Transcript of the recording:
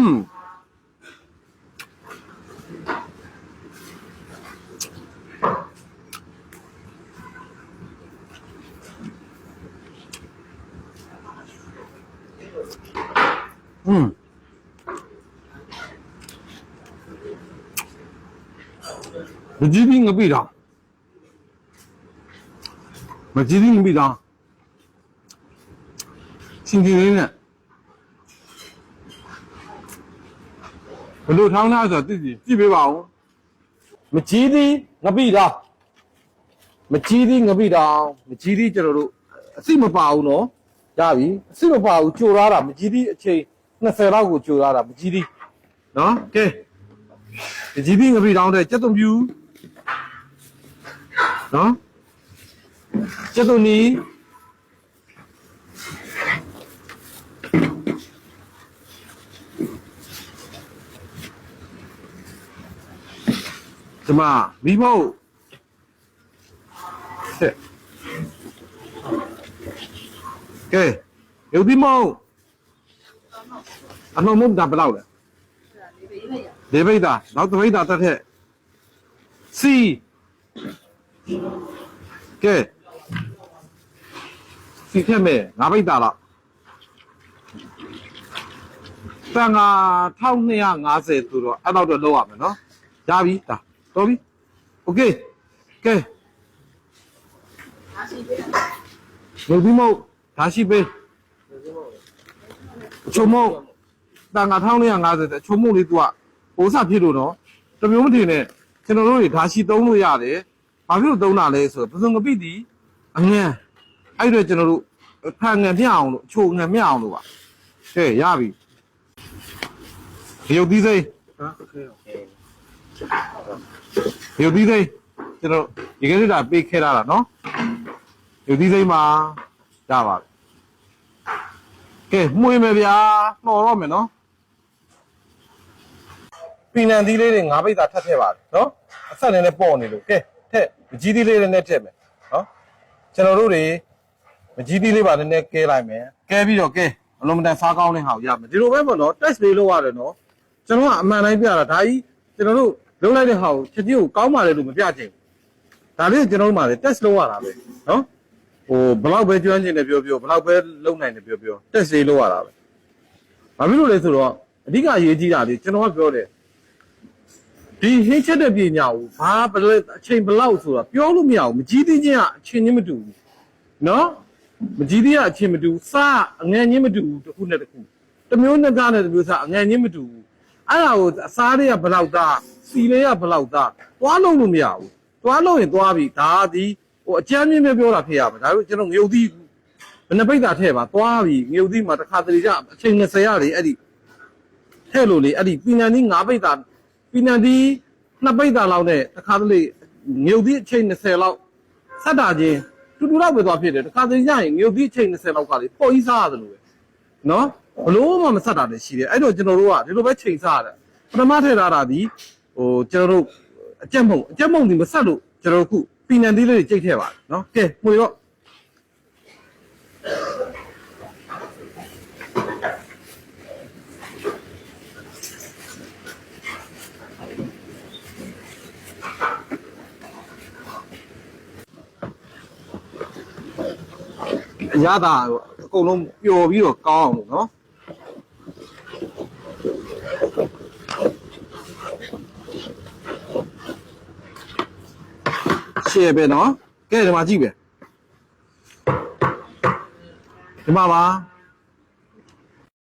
嗯，嗯，我指定个队长，我指定个队长，新青年。 ဘယ်လိုထောင်းသားဆိုတော့သိသိကြည့်ပေးပါဦးမကြည့်သည်ငါပြီတာမကြည့်သည်ငါပြီတာမကြည့်သည်ကျွန်တော်တို့အစိမပါဘူးနော်ရပြီအစိမပါဘူးကြိုရတာမကြည့်သည်အချိန်20လောက်ကိုကြိုရတာမကြည့်သည်နော်ကဲမကြည့်သည်ငါပြီတောင်းတဲ့စက်သွန်ပြူနော်စက်သွန်နီ ဒီမှာမိဖို့ဆက်ကဲရုပ်ဒီမောင်အလုံးမုံတာဘယ်လောက်လဲလေးပိတ်တာနောက်တစ်ပိတ်တာတက်ထက်စီကဲစီထက်မဲ့ငါပိတ်တာလားတန်ငါ1250ဆိုတော့အဲ့တော့တော့လောက်ရမယ်နော်ရပြီဒါ တော်ပြီโอเคကဲရုပ်ဒီမောင်ဒါရှိပေးချုံမောင်တန်ငါ1250တဲ့ချုံမောင်လေး तू ကပိုးစဖြစ်လို့နော်တမျိုးမထင်နဲ့ကျွန်တော်တို့တွေဒါရှိသုံးလို့ရတယ်ဘာဖြစ်လို့သုံးတာလဲဆိုတော့ပစုံကပိတီအငန်အဲ့တော့ကျွန်တော်တို့ဖန်ငံပြအောင်လို့အချိုငံမြအောင်လို့ပါကဲရပြီရုပ်သီးစိမ်း โอเคโอเค ရုပ်သီးစိမ်းကျွန်တော်ဒီကနေ့ဒါပေးခဲ့တာနော်ရုပ်သီးစိမ်းမှာရပါပြီကဲမှုရင်မယ်ဗျာနှော်တော့မယ်နော်ပီနန်သီးလေးတွေငါးပိတ်သာထပ်ထည့်ပါနော်အဆက်နဲ့လည်းပေါ့နေလို့ကဲထက်မကြီးသီးလေးတွေနဲ့ထည့်မယ်နော်ကျွန်တော်တို့တွေမကြီးသီးလေးပါနည်းနည်းကဲလိုက်မယ်ကဲပြီးတော့ကဲအလုံးမတန်စားကောင်းတဲ့ဟာကိုရမယ်ဒီလိုပဲပေါ့နော် test လေးလုပ်ရတယ်နော်ကျွန်တော်ကအမှန်တိုင်းပြတာဒါကြီးကျွန်တော်တို့ လုပ်လိုက်တဲ့ဟာကိုချက်ချင်းကိုကောင်းပါလေလို့မပြချင်ဘူးဒါလေးကျွန်တော်တို့မှလည်း test လုပ်ရတာပဲနော်ဟိုဘလောက်ပဲကျွမ်းကျင်တယ်ပြောပြောဘလောက်ပဲလုံနိုင်တယ်ပြောပြော test လေးလုပ်ရတာပဲဘာဖြစ်လို့လဲဆိုတော့အဓိကအရေးကြီးတာလေကျွန်တော်ကပြောတယ်ဒီဟင်းချက်တဲ့ပညာကိုဘာဘယ်လိုအချိန်ဘယ်လောက်ဆိုတာပြောလို့မရဘူးမကြီးသေးချင်းကအချိန်ချင်းမတူဘူးနော်မကြီးသေးကအချိန်မတူစားအငန်ချင်းမတူဘူးတစ်ခုနဲ့တစ်ခုတစ်မျိုးနဲ့သားနဲ့တစ်မျိုးစားအငန်ချင်းမတူဘူးအဲ့ဒါကိုအစားတွေကဘယ်လောက်သား စီလေးကဘယ်လောက်သားသွားလို့လို့မရဘူးသွားလို့ရင်သွားပြီဒါဒီဟိုအချမ်းမြင့်မြပြောတာဖြစ်ရမှာဒါပေမဲ့ကျွန်တော်ငြုပ်သီးဘယ်နှပိတ်တာထည့်ပါသွားပြီငြုပ်သီးမှာတစ်ခါတလေကျအချိန်20ရလေအဲ့ဒီထဲ့လို့လေအဲ့ဒီပီနန်ဒီ9ပိတ်တာပီနန်ဒီ2ပိတ်တာလောက်နဲ့တစ်ခါတလေငြုပ်သီးအချိန်20လောက်ဆက်တာချင်းတူတူလောက်ပဲသွားဖြစ်တယ်တစ်ခါတလေကျရင်ငြုပ်သီးအချိန်20လောက်ကလေပေါ်ကြီးစားရတယ်လို့ပဲနော်ဘလို့မှမဆက်တာလည်းရှိတယ်အဲ့တော့ကျွန်တော်တို့ကဒီလိုပဲချိန်စားရတယ်ပထမထည့်ထားတာဒီ ဟိုကျွန်တော်တို့အကြက်မုံအကြက်မုံဒီမဆက်လို့ကျွန်တော်တို့ခုပီနန်ဒီလေးတွေကြိတ်ထည့်ပါတယ်နော်ကဲမှွေတော့အရသာအကုန်လုံးပျော်ပြီးတော့ကောင်းအောင်လို့နော် ရှယ်ပဲနော်ကဲဒီမှာကြည့်ပဲဒီမှာပါ